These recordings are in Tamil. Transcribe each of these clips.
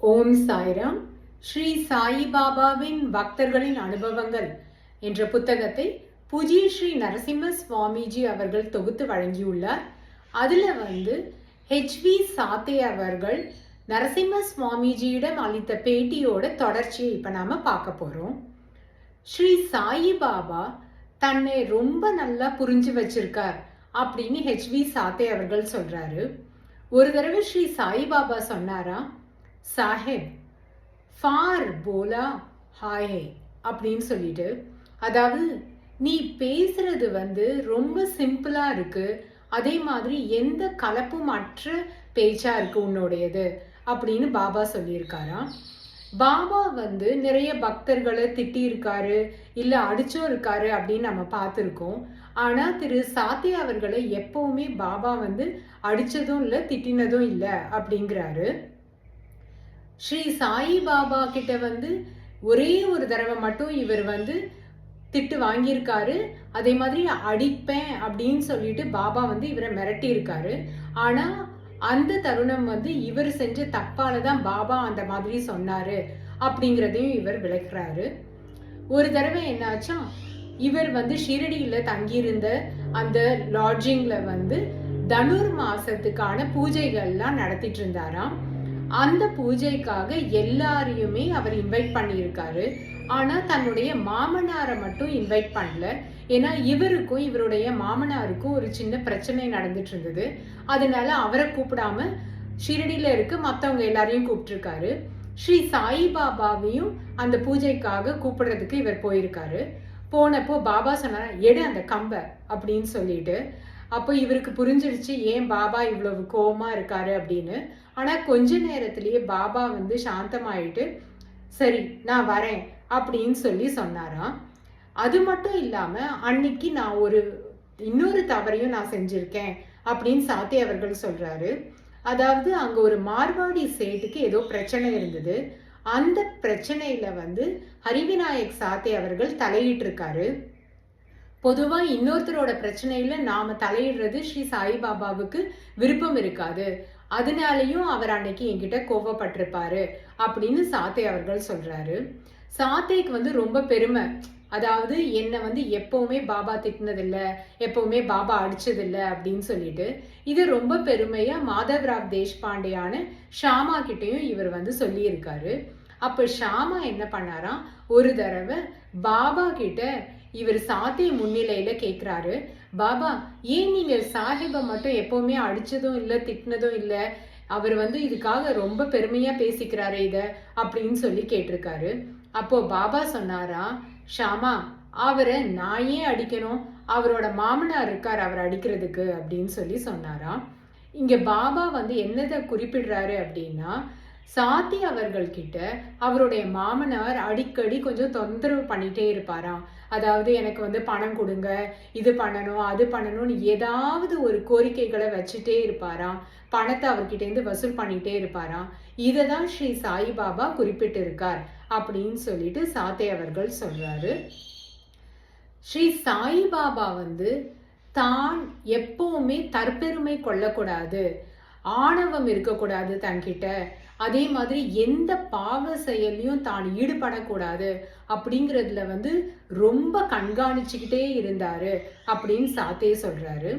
ஓம் சாய்ராம். ஸ்ரீ சாயிபாபாவின் பக்தர்களின் அனுபவங்கள் என்ற புத்தகத்தை புஜி ஸ்ரீ நரசிம்ம சுவாமிஜி அவர்கள் தொகுத்து வழங்கியுள்ளார். அதில் வந்து ஹெச்வி சாத்தே அவர்கள் நரசிம்ம சுவாமிஜியிடம் அளித்த பேட்டியோட தொடர்ச்சியை இப்போ நாம் பார்க்க போகிறோம் ஸ்ரீ சாயிபாபா தன்னை ரொம்ப நல்லா புரிஞ்சு வச்சிருக்கார் அப்படின்னு ஹெச்வி சாத்தே அவர்கள் சொல்கிறாரு ஒரு தடவை ஸ்ரீ சாயிபாபா சொன்னாரா சாஹேப் ஃபார் போலா ஹாயே அப்படின்னு சொல்லிட்டு அதாவது நீ பேசுறது வந்து ரொம்ப சிம்பிளா இருக்கு அதே மாதிரி எந்த கலப்பும் அற்ற பேச்சா இருக்கு உன்னுடையது? அப்படின்னு பாபா சொல்லியிருக்காராம். பாபா வந்து நிறைய பக்தர்களை திட்டியிருக்காரு இல்லை இல்ல அடிச்சும் இருக்காரு அப்படின்னு நம்ம பார்த்துருக்கோம். ஆனால் திரு சாத்தி அவர்களை எப்பவுமே பாபா வந்து அடித்ததும் இல்லை திட்டினதும் இல்லை அப்படிங்கிறாரு. ஸ்ரீ சாயி பாபா கிட்ட வந்து ஒரே ஒரு தடவை மட்டும் இவர் வந்து திட்டு வாங்கியிருக்காரு. அதே மாதிரி அடிப்பேன் அப்படின்னு சொல்லிட்டு பாபா வந்து இவரை மிரட்டியிருக்காரு. ஆனால் அந்த தருணம் வந்து இவர் செஞ்ச தப்பால தான் பாபா அந்த மாதிரி சொன்னாரு அப்படிங்கிறதையும் இவர் விளக்குறாரு. ஒரு தடவை என்னாச்சா இவர் வந்து ஷிரடியில தங்கியிருந்த அந்த லாட்ஜிங்கில் வந்து தனுர் மாசத்துக்கான பூஜைகள்லாம் நடத்திட்டு இருந்தாராம். அந்த பூஜைக்காக எல்லாரையுமே அவர் இன்வைட் பண்ணியிருக்காரு. ஆனால் தன்னுடைய மாமனாரை மட்டும் இன்வைட் பண்ணல. ஏன்னா இவருக்கும் இவருடைய மாமனாருக்கும் ஒரு சின்ன பிரச்சனை நடந்துட்டு இருந்தது அதனால அவரை கூப்பிடாம ஷிரடியில் இருக்க மற்றவங்க எல்லாரையும் கூப்பிட்டுருக்காரு. ஸ்ரீ சாயிபாபாவையும் அந்த பூஜைக்காக கூப்பிடுறதுக்கு இவர் போயிருக்காரு. போனப்போ பாபா சொன்னார் எடு அந்த கம்பை அப்படின்னு சொல்லிட்டு. அப்போ இவருக்கு புரிஞ்சிடுச்சு ஏன் பாபா இவ்வளவு கோபமாக இருக்காரு அப்படின்னு. ஆனால் கொஞ்ச நேரத்திலேயே பாபா வந்து சாந்தமாயிட்டு சரி நான் வரேன் அப்படின்னு சொல்லி சொன்னாராம். அது மட்டும் இல்லாமல் அன்னைக்கு நான் ஒரு இன்னொரு தவறையும் நான் செஞ்சுருக்கேன் அப்படின்னு சாத்தி அவர்கள் சொல்கிறாரு அதாவது அங்கே ஒரு மார்வாடி சேட்டுக்கு ஏதோ பிரச்சனை இருந்தது. அந்த பிரச்சனையில் வந்து ஹரிவிநாயக் சாத்தே அவர்கள் தலையிட்டு பொதுவாக இன்னொருத்தரோட பிரச்சனையில நாம தலையிடுறது ஸ்ரீ சாய்பாபாவுக்கு விருப்பம் இருக்காது. அதனாலையும் அவர் அன்னைக்கு என்கிட்ட கோவப்பட்டிருப்பாரு அப்படின்னு சாத்தை அவர்கள் சொல்றாரு. சாத்தைக்கு வந்து ரொம்ப பெருமை. அதாவது என்னை வந்து எப்பவுமே பாபா திட்டினதில்லை எப்பவுமே பாபா அடிச்சதில்லை அப்படின்னு சொல்லிட்டு இது ரொம்ப பெருமையா மாதவ்ராவ் தேஷ்பாண்டேயான ஷாமா கிட்டேயும் இவர் வந்து சொல்லியிருக்காரு. அப்ப ஷாமா என்ன பண்ணாராம்? ஒரு தடவை பாபா கிட்ட இவர் சாத்தி முன்னிலையில கேக்குறாரு பாபா ஏன் நீங்க சாஹிபை மட்டும் எப்பவுமே அடிச்சதும் இல்ல திட்டினதும் இல்ல? அவர் வந்து இதுக்காக ரொம்ப பெருமையா பேசிக்கிறாரு இத அப்படின்னு சொல்லி கேட்டிருக்காரு. அப்போ பாபா சொன்னாரா ஷாமா அவரை நான் ஏன் அடிக்கணும்? அவரோட மாமனார் இருக்கார் அவர் அடிக்கிறதுக்கு அப்படின்னு சொல்லி சொன்னாராம் இங்க பாபா வந்து என்னதை குறிப்பிடுறாரு அப்படின்னா சாத்தி அவர்கள்கிட்ட அவருடைய மாமனார் அடிக்கடி கொஞ்சம் தொந்தரவு பண்ணிட்டே இருப்பாராம். அதாவது எனக்கு வந்து பணம் கொடுங்க இது பண்ணணும் அது பண்ணணும்னு ஏதாவது ஒரு கோரிக்கைகளை வச்சுட்டே இருப்பாராம். பணத்தை அவர்கிட்டேருந்து வசூல் பண்ணிட்டே இருப்பாராம். இதை தான் ஸ்ரீ சாய்பாபா குறிப்பிட்டு இருக்கார் அப்படின்னு சொல்லிட்டு சாத்தே அவர்கள் சொல்றாரு. ஸ்ரீ சாய்பாபா வந்து தான் எப்பவுமே தற்பெருமை கொள்ளக்கூடாது ஆணவம் இருக்கக்கூடாது தன்கிட்ட. அதே மாதிரி எந்த பாவ செயல்லையும் தான் ஈடுபடக்கூடாது அப்படிங்கிறதுல வந்து ரொம்ப கண்காணிச்சுக்கிட்டே இருந்தாரு அப்படின்னு சாத்தே சொல்றாரு.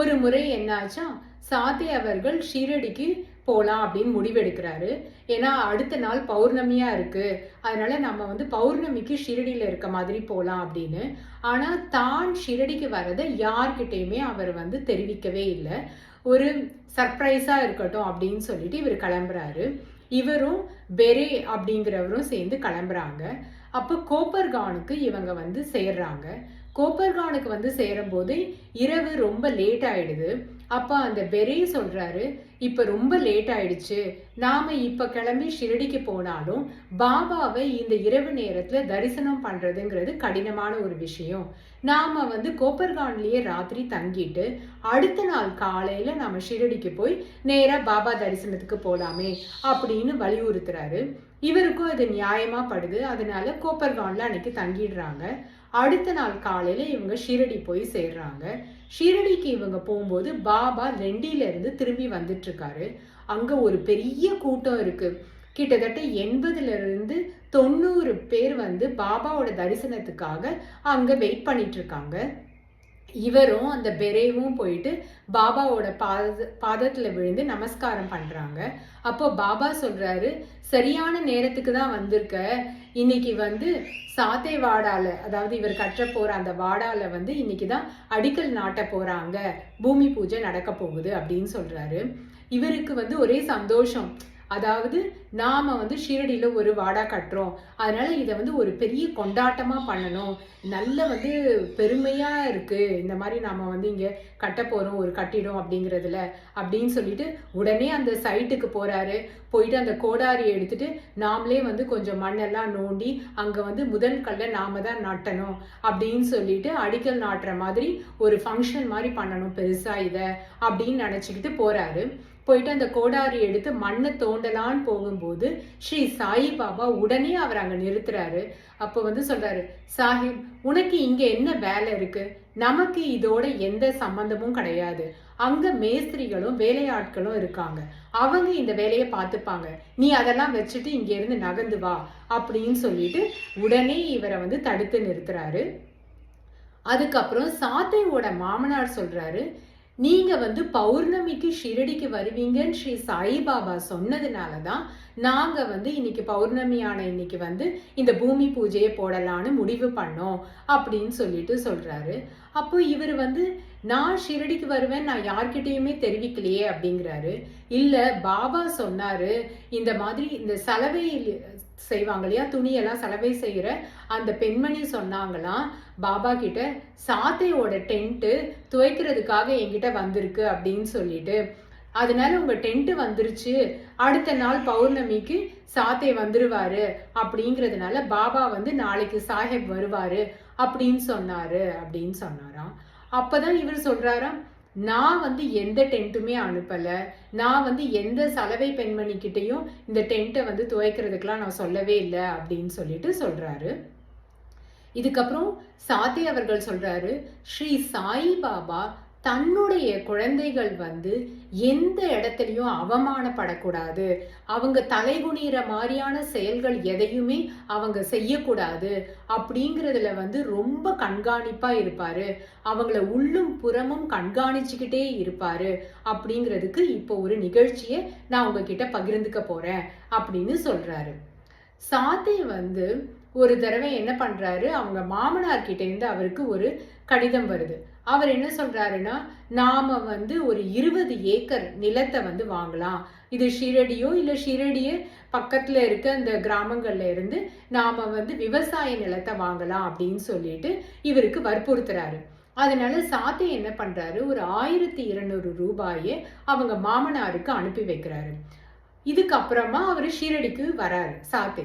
ஒரு முறை என்னாச்சா சாத்தே அவர்கள் ஷீரடிக்கு போகலாம் அப்படின்னு முடிவெடுக்கிறாரு. ஏன்னா அடுத்த நாள் பௌர்ணமியா இருக்கு. அதனால நம்ம வந்து பௌர்ணமிக்கு ஷிரடியில இருக்க மாதிரி போகலாம் அப்படின்னு. ஆனா தான் ஷிரடிக்கு வரதை யார்கிட்டயுமே அவர் வந்து தெரிவிக்கவே இல்லை. ஒரு சர்ப்ரைஸாக இருக்கட்டும் அப்படின்னு சொல்லிட்டு இவர் கிளம்புறாரு. இவரும் பெரே அப்படிங்கிறவரும் சேர்ந்து கிளம்புறாங்க. அப்போ கோப்பர்கானுக்கு இவங்க வந்து சேர்றாங்க. கோப்பர்கானுக்கு வந்து சேரும்போது இரவு ரொம்ப லேட் ஆயிடுது. அப்போ அந்த பெரே சொல்கிறாரு இப்போ ரொம்ப லேட் ஆயிடுச்சு. நாம் இப்போ கிளம்பி ஷிரடிக்கு போனாலும் பாபாவை இந்த இரவு நேரத்தில் தரிசனம் பண்ணுறதுங்கிறது கடினமான ஒரு விஷயம். நாம் வந்து கோப்பர்கான்லேயே ராத்திரி தங்கிட்டு அடுத்த நாள் காலையில் நாம் ஷிரடிக்கு போய் நேராக பாபா தரிசனத்துக்கு போகலாமே அப்படின்னு வலியுறுத்துறாரு. இவருக்கும் அது நியாயமாக படுது. அதனால கோப்பர்கான்ல அன்னைக்கு தங்கிடுறாங்க. அடுத்த நாள் காலையில இவங்க ஷீரடி போய் சேர்றாங்க. ஷீரடிக்கு இவங்க போகும்போது பாபா ரெண்டில இருந்து திரும்பி வந்துட்டு இருக்காரு அங்க ஒரு பெரிய கூட்டம் இருக்கு. கிட்டத்தட்ட எண்பதுல இருந்து தொண்ணூறு பேர் வந்து பாபாவோட தரிசனத்துக்காக அங்க வெயிட் பண்ணிட்டு இருக்காங்க இவரும் அந்த பெரேவும் போயிட்டு பாபாவோட பாத பாதத்தில் விழுந்து நமஸ்காரம் பண்ணுறாங்க அப்போ பாபா சொல்கிறாரு சரியான நேரத்துக்கு தான் வந்திருக்க. இன்னைக்கு வந்து சாத்தை வாடால அதாவது இவர் கற்ற போகிற அந்த வாடால வந்து இன்னைக்கு தான் அடிக்கல் நாட்ட போகிறாங்க பூமி பூஜை நடக்க போகுது அப்படின்னு சொல்கிறாரு இவருக்கு வந்து ஒரே சந்தோஷம். அதாவது நாம் வந்து ஷீரடியில் ஒரு வாடா கட்டுறோம். அதனால் இதை வந்து ஒரு பெரிய கொண்டாட்டமாக பண்ணணும். நல்ல வந்து பெருமையாக இருக்குது இந்த மாதிரி நாம் வந்து இங்கே கட்ட போகிறோம் ஒரு கட்டிடம் அப்படிங்கிறதுல அப்படின்னு சொல்லிட்டு உடனே அந்த சைட்டுக்கு போகிறாரு போயிட்டு அந்த கோடாரி எடுத்துட்டு நாமளே வந்து கொஞ்சம் மண்ணெல்லாம் நோண்டி அங்கே வந்து முதல் கல்லை நாம தான் நட்டணும் அப்படின்னு சொல்லிட்டு அடிக்கல் நாட்டுற மாதிரி ஒரு ஃபங்க்ஷன் மாதிரி பண்ணணும் பெருசாக இதை அப்படின்னு நினச்சிக்கிட்டு போகிறாரு போயிட்டு அந்த கோடாரி எடுத்து மண்ணை தோண்டலான்னு போகும்போது ஸ்ரீ சாயி பாபா உடனே அவர் அங்கே நிறுத்துறாரு. அப்போ வந்து சொல்றாரு சாஹிப் உனக்கு இங்கே என்ன வேலை இருக்கு? நமக்கு இதோட எந்த சம்பந்தமும் கிடையாது. அங்க மேஸ்திரிகளும் வேலையாட்களும் இருக்காங்க. அவங்க இந்த வேலையை பார்த்துப்பாங்க. நீ அதெல்லாம் வச்சுட்டு இங்க இருந்து நகர்ந்து வா அப்படின்னு சொல்லிட்டு உடனே இவரை வந்து தடுத்து நிறுத்துறாரு. அதுக்கப்புறம் சாத்தையோட மாமனார் சொல்றாரு நீங்க வந்து பௌர்ணமிக்கு ஷிரடிக்கு வருவீங்கன்னு ஸ்ரீ சாய்பாபா சொன்னதுனால தான் நாங்க வந்து இன்னைக்கு பௌர்ணமியான இன்னைக்கு வந்து இந்த பூமி பூஜையை போடலான்னு முடிவு பண்ணோம் அப்படின்னு சொல்லிட்டு சொல்றாரு. அப்போ இவர் வந்து நான் ஷிரடிக்கு வருவேன் நான் யார்கிட்டயுமே தெரிவிக்கலையே அப்படிங்கிறாரு. இல்ல பாபா சொன்னாரு இந்த மாதிரி இந்த சலவை செய்வாங்க இல்லையா? துணியெல்லாம் சலவை செய்கிற அந்த பெண்மணி சொன்னாங்களாம் பாபா கிட்ட சாத்தையோட டென்ட்டு துவைக்கிறதுக்காக என்கிட்ட வந்திருக்கு அப்படின்னு சொல்லிட்டு. அதனால உங்க டென்ட் வந்துருச்சு அடுத்த நாள் பௌர்ணமிக்கு சாத்தை வந்துருவாரு அப்படிங்கிறதுனால பாபா வந்து நாளைக்கு சாஹேப் வருவாரு அப்படின்னு சொன்னாரு அப்படின்னு சொன்னாராம். அப்போதான் இவர் சொல்றாராம் நான் வந்து எந்த டென்ட்டுமே அனுப்பல. நான் வந்து எந்த சலவை பெண்மணிக்கிட்டையும் இந்த டென்ட்டை வந்து துவைக்கிறதுக்கெலாம் நான் சொல்லவே இல்லை அப்படின்னு சொல்லிட்டு சொல்றாரு. இதுக்கப்புறம் சாத்தி அவர்கள் சொல்றாரு ஸ்ரீ சாய் பாபா தன்னுடைய குழந்தைகள் வந்து எந்த இடத்துலையும் அவமானப்படக்கூடாது. அவங்க தலைகுனிகிற மாதிரியான செயல்கள் எதையுமே அவங்க செய்யக்கூடாது அப்படிங்கிறதுல வந்து ரொம்ப கண்காணிப்பாக இருப்பார். அவங்கள உள்ளும் புறமும் கண்காணிச்சுக்கிட்டே இருப்பார் அப்படிங்கிறதுக்கு இப்போ ஒரு நிகழ்ச்சியை நான் உங்ககிட்ட பகிர்ந்துக்க போகிறேன் அப்படின்னு சொல்கிறாரு சாத்தை வந்து ஒரு தடவை என்ன பண்ணுறாரு அவங்க மாமனார் அவருக்கு ஒரு கடிதம் வருது. அவர் என்ன சொல்றாருன்னா நாம வந்து ஒரு இருபது ஏக்கர் நிலத்தை வந்து வாங்கலாம். இது ஷிரடியோ இல்லை ஷிரடிய பக்கத்தில் இருக்க அந்த கிராமங்கள்ல இருந்து நாம வந்து விவசாய நிலத்தை வாங்கலாம் அப்படின்னு சொல்லிட்டு இவருக்கு வற்புறுத்துறாரு. அதனால சாத்தை என்ன பண்றாரு? ஒரு ஆயிரத்தி இருநூறு ரூபாயை அவங்க மாமனாருக்கு அனுப்பி வைக்கிறாரு. இதுக்கப்புறமா அவர் ஷீரடிக்கு வராரு சாத்தை.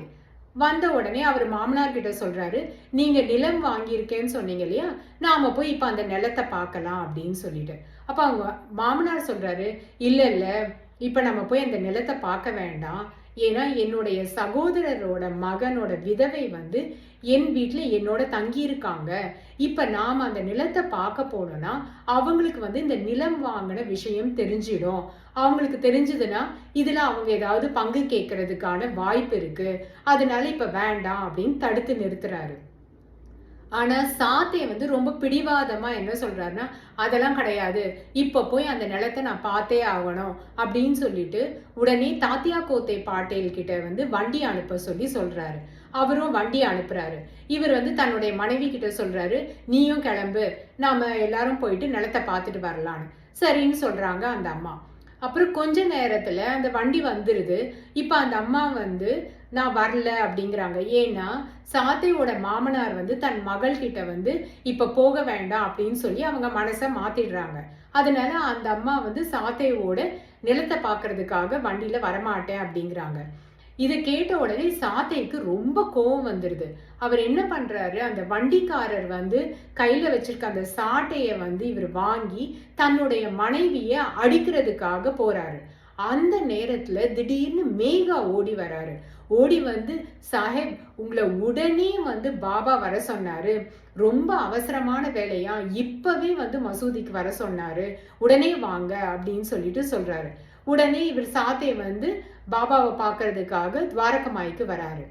வந்த உடனே அவர் மாமனார் கிட்ட சொல்றாரு நீங்க நிலம் வாங்கியிருக்கேன்னு சொன்னீங்க இல்லையா? நாம போய் இப்ப அந்த நிலத்தை பார்க்கலாம் அப்படின்னு சொல்லிட்டு. அப்ப அவங்க மாமனார் சொல்றாரு இல்ல இல்ல இப்ப நம்ம போய் அந்த நிலத்தை பார்க்க வேண்டாம். ஏன்னா என்னுடைய சகோதரரோட மகனோட விதவை வந்து என் வீட்டில் என்னோட தங்கி இருக்காங்க. இப்போ நாம் அந்த நிலத்தை பார்க்க போனோம்னா அவங்களுக்கு வந்து இந்த நிலம் வாங்கின விஷயம் தெரிஞ்சிடும். அவங்களுக்கு தெரிஞ்சதுன்னா இதில் அவங்க ஏதாவது பங்கு கேட்கறதுக்கான வாய்ப்பு இருக்கு. அதனால இப்போ வேண்டாம் அப்படின்னு தடுத்து நிறுத்துறாரு. ஆனால் சாத்தை வந்து ரொம்ப பிடிவாதமாக என்ன சொல்கிறாருன்னா அதெல்லாம் கிடையாது. இப்போ போய் அந்த நிலத்தை நான் பார்த்தே ஆகணும். அப்படின்னு சொல்லிட்டு உடனே தாத்தியா கோத்தை பாட்டேல் கிட்ட வந்து வண்டி அனுப்ப சொல்லி சொல்கிறாரு அவரும் வண்டி அனுப்புறாரு. இவர் வந்து தன்னுடைய மனைவி கிட்ட சொல்றாரு நீயும் கிளம்பு. நாம எல்லாரும் போயிட்டு நிலத்தை பார்த்துட்டு வரலான்னு. சரின்னு சொல்றாங்க அந்த அம்மா. அப்புறம் கொஞ்ச நேரத்துல அந்த வண்டி வந்துருது. இப்ப அந்த அம்மா வந்து நான் வரல அப்படிங்கிறாங்க. ஏன்னா சாத்தையோட மாமனார் வந்து தன் மகள் கிட்ட வந்து இப்ப போக வேண்டாம் அப்படின்னு சொல்லி அவங்க மனசை மாத்திடுறாங்க. அதனால அந்த அம்மா வந்து சாத்தையோட நிலத்தை பாக்குறதுக்காக வண்டியில வரமாட்டேன் அப்படிங்கிறாங்க. இதை கேட்ட உடனே சாத்தைக்கு ரொம்ப கோவம் வந்துடுது அவர் என்ன பண்ணுறாரு அந்த வண்டிக்காரர் வந்து கையில் வச்சிருக்க அந்த சாட்டையை வந்து இவர் வாங்கி தன்னுடைய மனைவியை அடிக்கிறதுக்காக போகிறாரு அந்த நேரத்தில் திடீர்னு மேகா ஓடி வராரு. ஓடி வந்து சாஹேப் உங்களை உடனே வந்து பாபா வர சொன்னாரு. ரொம்ப அவசரமான வேலையா? இப்பவே வந்து மசூதிக்கு வர சொன்னாரு. உடனே வாங்க அப்படின்னு சொல்லிட்டு சொல்றாரு. உடனே இவர் சாத்தை வந்து பாபாவை பார்க்கறதுக்காக துவாரகமாய்க்கு வராரு.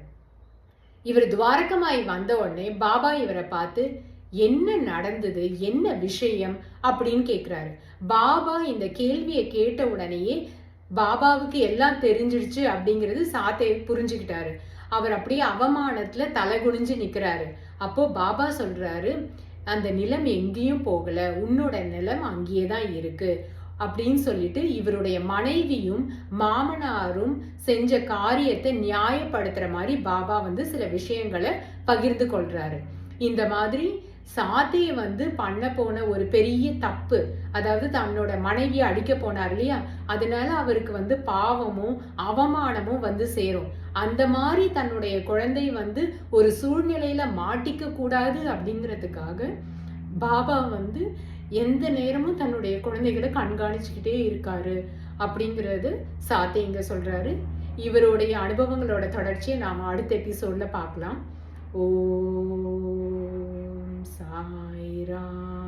இவர் துவாரகமாய் வந்த உடனே பாபா இவரை பார்த்து என்ன நடந்தது? என்ன விஷயம்? அப்படின்னு கேட்குறாரு பாபா இந்த கேள்வியை கேட்ட உடனேயே பாபாவுக்கு எல்லாம் தெரிஞ்சிடுச்சு அப்படிங்கிறது சாத்தே புரிஞ்சுக்கிட்டாரு. அவர் அப்படியே அவமானத்துல தலை குனிஞ்சு நிக்கிறாரு. அப்போ பாபா சொல்றாரு அந்த நிலம் எங்கேயும் போகல. உன்னோட நிலம் அங்கேயே தான் இருக்கு. அப்படின்னு சொல்லிட்டு இவருடைய மனைவியும் மாமனாரும் செஞ்ச காரியத்தை நியாயப்படுத்துற மாதிரி பாபா வந்து சில விஷயங்களை பகிர்ந்து கொள்றாரு. இந்த மாதிரி சாத்தையை வந்து பண்ண போன ஒரு பெரிய தப்பு அதாவது தன்னோட மனைவியை அடிக்க போனார் இல்லையா? அதனால அவருக்கு வந்து பாவமும் அவமானமும் வந்து சேரும். அந்த மாதிரி தன்னுடைய குழந்தை வந்து ஒரு சூழ்நிலையில மாட்டிக்க கூடாது அப்படிங்கிறதுக்காக பாபா வந்து எந்த நேரமும் தன்னுடைய குழந்தைகளை கண்காணிச்சுக்கிட்டே இருக்காரு அப்படிங்கிறது சாத்தே இங்கே சொல்கிறாரு இவருடைய அனுபவங்களோட தொடர்ச்சியை நாம் அடுத்த எபிசோடில் பார்க்கலாம். ஓம் சாய்ராம்.